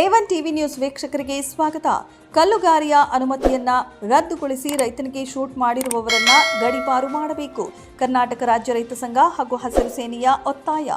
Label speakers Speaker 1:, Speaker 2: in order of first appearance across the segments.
Speaker 1: ಎವನ್ TV news ವೀಕ್ಷಕರಿಗೆ ಸ್ವಾಗತ. ಕಲ್ಲುಗಾರಿಯ ಅನುಮತಿಯನ್ನ ರದ್ದುಗೊಳಿಸಿ ರೈತನಿಗೆ ಶೂಟ್ ಮಾಡಿರುವವರನ್ನ ಗಡಿಪಾರು ಮಾಡಬೇಕು. ಕರ್ನಾಟಕ ರಾಜ್ಯ ರೈತ ಸಂಘ ಹಾಗೂ ಹಸಿರು ಸೇನೆಯ ಒತ್ತಾಯ.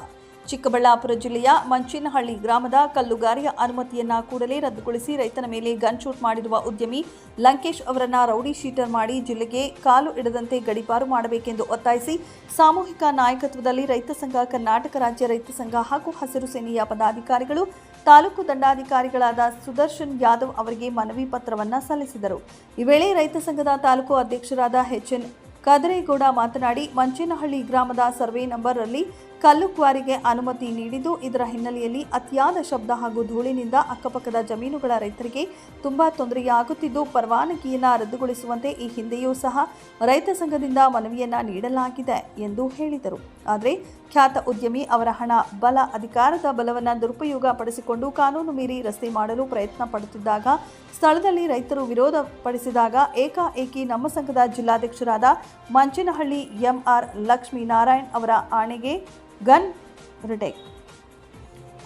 Speaker 1: ಚಿಕ್ಕಬಳ್ಳಾಪುರ ಜಿಲ್ಲೆಯ ಮಂಚಿನಹಳ್ಳಿ ಗ್ರಾಮದ ಕಲ್ಲುಗಾರಿಯ ಅನುಮತಿಯನ್ನ ಕೂಡಲೇ ರದ್ದುಗೊಳಿಸಿ ರೈತನ ಮೇಲೆ ಗನ್ ಶೂಟ್ ಮಾಡಿರುವ ಉದ್ಯಮಿ ಲಂಕೇಶ್ ಅವರನ್ನ ರೌಡಿ ಶೀಟರ್ ಮಾಡಿ ಜಿಲ್ಲೆಗೆ ಕಾಲು ಇಡದಂತೆ ಗಡಿಪಾರು ಮಾಡಬೇಕೆಂದು ಒತ್ತಾಯಿಸಿ ಸಾಮೂಹಿಕ ನಾಯಕತ್ವದಲ್ಲಿ ರೈತ ಸಂಘ, ಕರ್ನಾಟಕ ರಾಜ್ಯ ರೈತ ಸಂಘ ಹಾಗೂ ಹಸಿರು ಸೇನೆಯ ಪದಾಧಿಕಾರಿಗಳು, ತಾಲೂಕು ದಂಡಾಧಿಕಾರಿಗಳಾದ ಸುದರ್ಶನ್ ಯಾದವ್ ಅವರಿಗೆ ಮನವಿ ಪತ್ರವನ್ನ ಸಲ್ಲಿಸಿದರು. ಈ ವೇಳೆ ರೈತ ಸಂಘದ ತಾಲೂಕು ಅಧ್ಯಕ್ಷರಾದ ಎಚ್ಎನ್ ಕದರೇಗೌಡ ಮಾತನಾಡಿ, ಮಂಚೇನಹಳ್ಳಿ ಗ್ರಾಮದ ಸರ್ವೆ ನಂಬರ್ ಅಲ್ಲಿ ಕಲ್ಲು ಕ್ವಾರಿಗೆ ಅನುಮತಿ ನೀಡಿದ್ದು, ಇದರ ಹಿನ್ನೆಲೆಯಲ್ಲಿ ಅತಿಯಾದ ಶಬ್ದ ಹಾಗೂ ಧೂಳಿನಿಂದ ಅಕ್ಕಪಕ್ಕದ ಜಮೀನುಗಳ ರೈತರಿಗೆ ತುಂಬಾ ತೊಂದರೆಯಾಗುತ್ತಿದ್ದು, ಪರವಾನಗಿಯನ್ನು ರದ್ದುಗೊಳಿಸುವಂತೆ ಈ ಹಿಂದೆಯೂ ಸಹ ರೈತ ಸಂಘದಿಂದ ಮನವಿಯನ್ನ ನೀಡಲಾಗಿದೆ ಎಂದು ಹೇಳಿದರು. ಆದರೆ ಖ್ಯಾತ ಉದ್ಯಮಿ ಅವರ ಹಣ ಬಲ ಅಧಿಕಾರದ ಬಲವನ್ನು ದುರುಪಯೋಗ ಪಡಿಸಿಕೊಂಡು ಕಾನೂನು ಮೀರಿ ರಸ್ತೆ ಮಾಡಲು ಪ್ರಯತ್ನ ಪಡುತ್ತಿದ್ದಾಗ, ಸ್ಥಳದಲ್ಲಿ ರೈತರು ವಿರೋಧ ಪಡಿಸಿದಾಗ ಏಕಾಏಕಿ ನಮ್ಮ ಸಂಘದ ಜಿಲ್ಲಾಧ್ಯಕ್ಷರಾದ ಮಂಚನಹಳ್ಳಿ ಎಂಆರ್ ಲಕ್ಷ್ಮೀನಾರಾಯಣ್ ಅವರ ಆಣೆಗೆ ಗನ್ ರಿಟೇಕ್.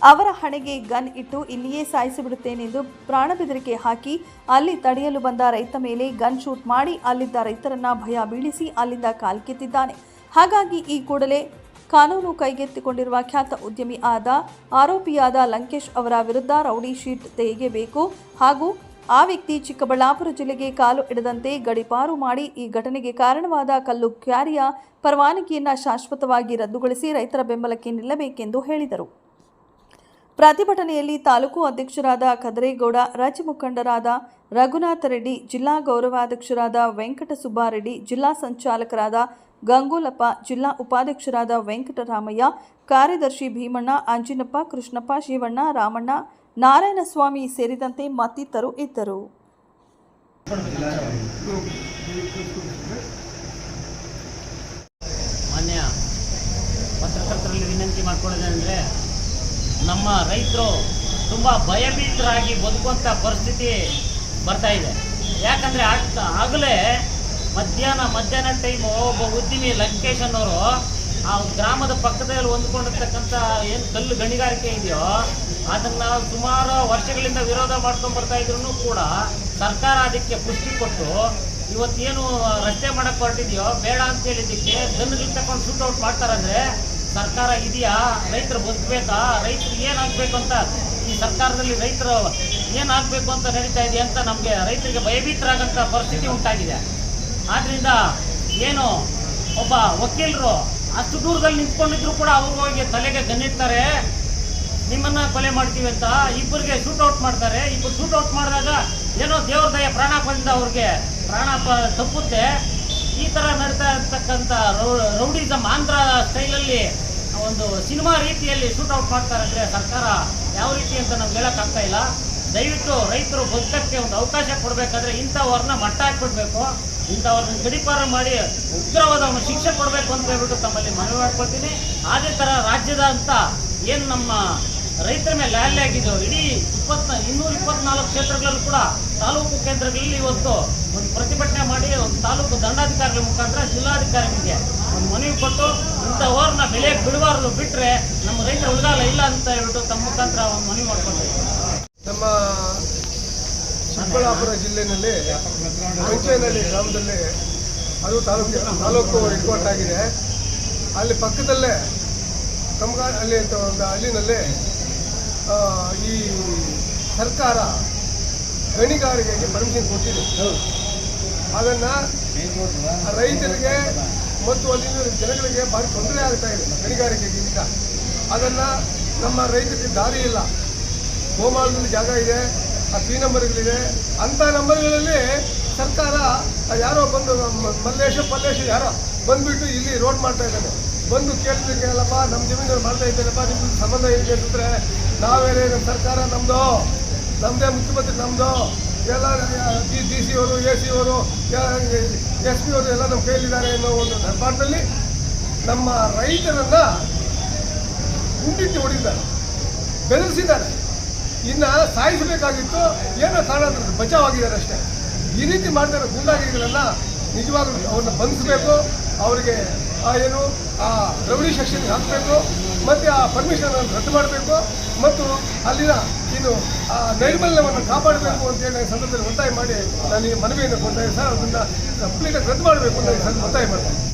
Speaker 1: ಅವರ ಹಣೆಗೆ ಗನ್ ಇಟ್ಟು ಇಲ್ಲಿಯೇ ಸಾಯಿಸಿಬಿಡುತ್ತೇನೆಂದು ಪ್ರಾಣ ಬೆದರಿಕೆ ಹಾಕಿ ಅಲ್ಲಿ ತಡೆಯಲು ಬಂದ ರೈತ ಮೇಲೆ ಗನ್ ಶೂಟ್ ಮಾಡಿ ಅಲ್ಲಿದ್ದ ರೈತರನ್ನ ಭಯ ಬೀಳಿಸಿ ಅಲ್ಲಿಂದ ಕಾಲ್ಕಿತ್ತಿದ್ದಾನೆ ಹಾಗಾಗಿ ಈ ಕೂಡಲೇ ಕಾನೂನು ಕೈಗೆತ್ತಿಕೊಂಡಿರುವ ಖ್ಯಾತ ಉದ್ಯಮಿ ಆದ ಆರೋಪಿಯಾದ ಲಂಕೇಶ್ ಅವರ ವಿರುದ್ಧ ರೌಡಿ ಶೀಟ್ ತೆಗೆಯಬೇಕು ಹಾಗೂ ಆ ವ್ಯಕ್ತಿ ಚಿಕ್ಕಬಳ್ಳಾಪುರ ಜಿಲ್ಲೆಗೆ ಕಾಲು ಇಡದಂತೆ ಗಡಿಪಾರು ಮಾಡಿ ಈ ಘಟನೆಗೆ ಕಾರಣವಾದ ಕಲ್ಲು ಕ್ಯಾರಿಯ ಪರವಾನಗಿಯನ್ನು ಶಾಶ್ವತವಾಗಿ ರದ್ದುಗೊಳಿಸಿ ರೈತರ ಬೆಂಬಲಕ್ಕೆ ನಿಲ್ಲಬೇಕೆಂದು ಹೇಳಿದರು. ಪ್ರತಿಭಟನೆಯಲ್ಲಿ ತಾಲೂಕು ಅಧ್ಯಕ್ಷರಾದ ಕದರೇಗೌಡ ರಾಜ್ಯ ಮುಖಂಡರಾದ ರಘುನಾಥ ರೆಡ್ಡಿ, ಜಿಲ್ಲಾ ಗೌರವಾಧ್ಯಕ್ಷರಾದ ವೆಂಕಟ ಸುಬ್ಬಾರೆಡ್ಡಿ ಜಿಲ್ಲಾ ಸಂಚಾಲಕರಾದ ಗಂಗೂಲಪ್ಪ, ಜಿಲ್ಲಾ ಉಪಾಧ್ಯಕ್ಷರಾದ ವೆಂಕಟರಾಮಯ್ಯ, ಕಾರ್ಯದರ್ಶಿ ಭೀಮಣ್ಣ, ಅಂಜಿನಪ್ಪ, ಕೃಷ್ಣಪ್ಪ, ಶಿವಣ್ಣ, ರಾಮಣ್ಣ ನಾರಾಯಣಸ್ವಾಮಿ ಸೇರಿದಂತೆ ಮತ್ತಿತರು ಇದ್ದರು.
Speaker 2: ಮಾನ್ಯ ಪತ್ರಕರ್ತರಲ್ಲಿ ವಿನಂತಿ ಮಾಡ್ಕೊಳ್ಳೋದೇನೆಂದರೆ, ನಮ್ಮ ರೈತರು ತುಂಬ ಭಯಭೀತರಾಗಿ ಬದುಕುವಂಥ ಪರಿಸ್ಥಿತಿ ಬರ್ತಾ ಇದೆ. ಯಾಕಂದರೆ ಆಗ್ತಾ ಆಗಲೇ ಮಧ್ಯಾಹ್ನ ಮಧ್ಯಾಹ್ನ ಟೈಮು ಒಬ್ಬ ಉದ್ಯಮಿ ಲಂಕೇಶ್ ಅನ್ನೋರು ಆ ಗ್ರಾಮದ ಪಕ್ಕದಲ್ಲಿ ಹೊಂದ್ಕೊಂಡಿರ್ತಕ್ಕಂಥ ಏನು ಕಲ್ಲು ಗಣಿಗಾರಿಕೆ ಇದೆಯೋ, ಅದನ್ನು ಸುಮಾರು ವರ್ಷಗಳಿಂದ ವಿರೋಧ ಮಾಡ್ಕೊಂಡು ಬರ್ತಾ ಇದ್ರು ಕೂಡ ಸರ್ಕಾರ ಅದಕ್ಕೆ ಪುಷ್ಟಿ ಕೊಟ್ಟು ಇವತ್ತೇನು ರಸ್ತೆ ಮಾಡಕ್ಕೆ ಹೊರಟಿದೆಯೋ, ಬೇಡ ಅಂತ ಹೇಳಿದ್ದಕ್ಕೆ ಗನ್ನುಗಳು ತಗೊಂಡು ಶೂಟ್ ಔಟ್ ಮಾಡ್ತಾರಂದ್ರೆ ಸರ್ಕಾರ ಇದೆಯಾ? ರೈತರು ಬದುಕಬೇಕಾ? ರೈತರು ಏನಾಗಬೇಕು ಅಂತ ಈ ಸರ್ಕಾರದಲ್ಲಿ ರೈತರು ಏನಾಗಬೇಕು ಅಂತ ನಡೀತಾ ಇದೆ ಅಂತ ನಮಗೆ ರೈತರಿಗೆ ಭಯಭೀತರಾಗಂಥ ಪರಿಸ್ಥಿತಿ ಉಂಟಾಗಿದೆ. ಆದ್ದರಿಂದ ಏನು ಒಬ್ಬ ವಕೀಲರು ಅಷ್ಟು ದೂರದಲ್ಲಿ ನಿಂತ್ಕೊಂಡಿದ್ರು ಕೂಡ ಅವ್ರಿಗೆ ಹೋಗಿ ತಲೆಗೆ ಗನ್ನಿಡ್ತಾರೆ ನಿಮ್ಮನ್ನ ಕೊಲೆ ಮಾಡ್ತೀವಿ ಅಂತ ಇಬ್ಬರಿಗೆ ಶೂಟ್ ಔಟ್ ಮಾಡ್ತಾರೆ. ಇಬ್ಬರು ಶೂಟ್ ಔಟ್ ಮಾಡಿದಾಗ ಏನೋ ದೇವ್ರ ದಯ ಪ್ರಾಣಾಪದಿಂದ ಅವ್ರಿಗೆ ಪ್ರಾಣಾಪ ತಪ್ಪುತ್ತೆ. ಈ ಥರ ನಡೀತಾ ಇರ್ತಕ್ಕಂಥ ರೌಡಿಸಮ್ ಆಂಧ್ರ ಸ್ಟೈಲಲ್ಲಿ ಒಂದು ಸಿನಿಮಾ ರೀತಿಯಲ್ಲಿ ಶೂಟ್ ಔಟ್ ಮಾಡ್ತಾರೆ ಅಂದರೆ ಸರ್ಕಾರ ಯಾವ ರೀತಿ ಅಂತ ನಮ್ಗೆ ಹೇಳೋಕ್ಕಾಗ್ತಾ ಇಲ್ಲ. ದಯವಿಟ್ಟು ರೈತರು ಬದುಕಕ್ಕೆ ಒಂದು ಅವಕಾಶ ಕೊಡಬೇಕಾದ್ರೆ ಇಂಥವ್ರನ್ನ ಮಟ್ಟ ಹಾಕ್ಬಿಡ್ಬೇಕು. ಇಂಥವ್ರನ್ನ ಗಡಿಪಾರ ಮಾಡಿ ಉಗ್ರವಾದ ಶಿಕ್ಷೆ ಕೊಡಬೇಕು ಅಂತ ಹೇಳ್ಬಿಟ್ಟು ತಮ್ಮಲ್ಲಿ ಮನವಿ ಮಾಡ್ಕೊಳ್ತೀನಿ. ಅದೇ ಥರ ರಾಜ್ಯದ ಅಂತ ಏನು ನಮ್ಮ ರೈತರ ಮೇಲೆ ಲ್ಯಾಲಿ ಆಗಿದ್ದು, ಇಡೀ ಇಪ್ಪತ್ನ ಇನ್ನೂರ ಇಪ್ಪತ್ನಾಲ್ಕು ಕ್ಷೇತ್ರಗಳಲ್ಲೂ ಕೂಡ ತಾಲೂಕು ಕೇಂದ್ರಗಳಲ್ಲಿ ಇವತ್ತು ಒಂದು ಪ್ರತಿಭಟನೆ ಮಾಡಿ ಒಂದು ತಾಲೂಕು ದಂಡಾಧಿಕಾರಿಗಳ ಮುಖಾಂತರ ಜಿಲ್ಲಾಧಿಕಾರಿಗಳಿಗೆ ಒಂದು ಮನವಿ ಕೊಟ್ಟು ಇಂಥವ್ರನ್ನ ಬೆಳೆ ಬಿಡಬಾರ್ದು ಬಿಟ್ಟರೆ ನಮ್ಮ ರೈತರ ಉಳಿದಾಲ ಇಲ್ಲ ಅಂತ ಹೇಳ್ಬಿಟ್ಟು ತಮ್ಮ ಮುಖಾಂತರ ಒಂದು ಮನವಿ ಮಾಡ್ಕೊತೀವಿ
Speaker 3: ನಮ್ಮ ಚಿಕ್ಕಬಳ್ಳಾಪುರ ಜಿಲ್ಲೆಯಲ್ಲಿ ಮಂಚೇನಹಳ್ಳಿ ಗ್ರಾಮದಲ್ಲಿ ಅದು ತಾಲೂಕು ತಾಲೂಕು ಹೆಡ್ಕ್ವಾರ್ಟ್ ಆಗಿದೆ. ಅಲ್ಲಿ ಪಕ್ಕದಲ್ಲೇ ಕಮ್ಗಾ ಹಳ್ಳಿ ಅಂತ ಒಂದು ಆ, ಈ ಸರ್ಕಾರ ಗಣಿಗಾರಿಕೆಗೆ ಪರ್ಮಿಷನ್ ಕೊಟ್ಟಿದೆ. ಅದನ್ನು ರೈತರಿಗೆ ಮತ್ತು ಅಲ್ಲಿನ ಜನಗಳಿಗೆ ಭಾರಿ ತೊಂದರೆ ಆಗ್ತಾ ಇದೆ ಗಣಿಗಾರಿಕೆಗಿಂತ ಅದನ್ನು ನಮ್ಮ ರೈತರಿಗೆ ದಾರಿ ಇಲ್ಲ. ಗೋಮಾಳದಲ್ಲಿ ಜಾಗ ಇದೆ. ಆ ಪಿ ನಂಬರ್ಗಳಿದೆ ಅಂಥ ನಂಬರ್ಗಳಲ್ಲಿ ಸರ್ಕಾರ ಯಾರೋ ಬಂದು ಮಲ್ಲೇಶ ಪಲ್ಲೇಶ ಯಾರೋ ಬಂದ್ಬಿಟ್ಟು ಇಲ್ಲಿ ರೋಡ್ ಮಾಡ್ತಾ ಇದ್ದಾನೆ. ಬಂದು ಕೇಳಿದ್ರೆ ಅಲ್ಲಪ್ಪ ನಮ್ಮ ಜಮೀನಲ್ಲಿ ಮಾಡ್ತಾ ಇದ್ದೇನಪ್ಪ ನಿಮ್ಗೆ ಸಂಬಂಧ ಇದೆ ಅಂತಂದ್ರೆ ನಾವೇನೇ ನಮ್ಮ ಸರ್ಕಾರ ನಮ್ಮದು ನಮ್ಮದೇ ಮುಖ್ಯಮಂತ್ರಿ ನಮ್ಮದು ಎಲ್ಲ ಡಿ ಸಿ ಅವರು ಎ ಸಿ ಅವರು ಎಸ್ ಪಿ ಅವರು ಎಲ್ಲ ನಮ್ಮ ಕೈಯಲ್ಲಿದ್ದಾರೆ ಅನ್ನೋ ಒಂದು ನಿರ್ಮಾಣದಲ್ಲಿ ನಮ್ಮ ರೈತರನ್ನು ಗುಂಡಿಟ್ಟು ಹೊಡಿದ್ದಾರೆ ಬೆದರಿಸಿದ್ದಾರೆ. ಇನ್ನ ಸಾಯಿಸಬೇಕಾಗಿತ್ತು, ಏನೋ ಕಾರಣ ಬಚಾವ್ ಆಗಿದ್ದಾರೆ ಅಷ್ಟೇ. ಈ ರೀತಿ ಮಾಡ್ತಾರೆ ಗುಂಡಾಗಿಗಳನ್ನ ನಿಜವಾಗ್ಲೂ ಅವ್ರನ್ನ ಬಂಧಿಸಬೇಕು, ಅವರಿಗೆ ಏನು, ಆ ರೌಡಿ ಸೆಕ್ಷನ್ ಹಾಕಬೇಕು, ಮತ್ತು ಆ ಪರ್ಮಿಷನ್ ರದ್ದು ಮಾಡಬೇಕು, ಮತ್ತು ಅಲ್ಲಿನ ಇದು, ಆ ನೈರ್ಮಲ್ಯವನ್ನು ಕಾಪಾಡಬೇಕು ಅಂತೇಳಿ ಈ ಸಂದರ್ಭದಲ್ಲಿ ಒತ್ತಾಯ ಮಾಡಿ ನಾನು ಈ ಮನವಿಯನ್ನು ಕೊಡ್ತಾ ಸರ್, ಅದನ್ನು ಕಂಪ್ಲೀಟಾಗಿ ರದ್ದು ಮಾಡಬೇಕು ಅಂತ ಈ ಸಂದರ್ಭ ಒತ್ತಾಯ ಮಾಡ್ತೀನಿ.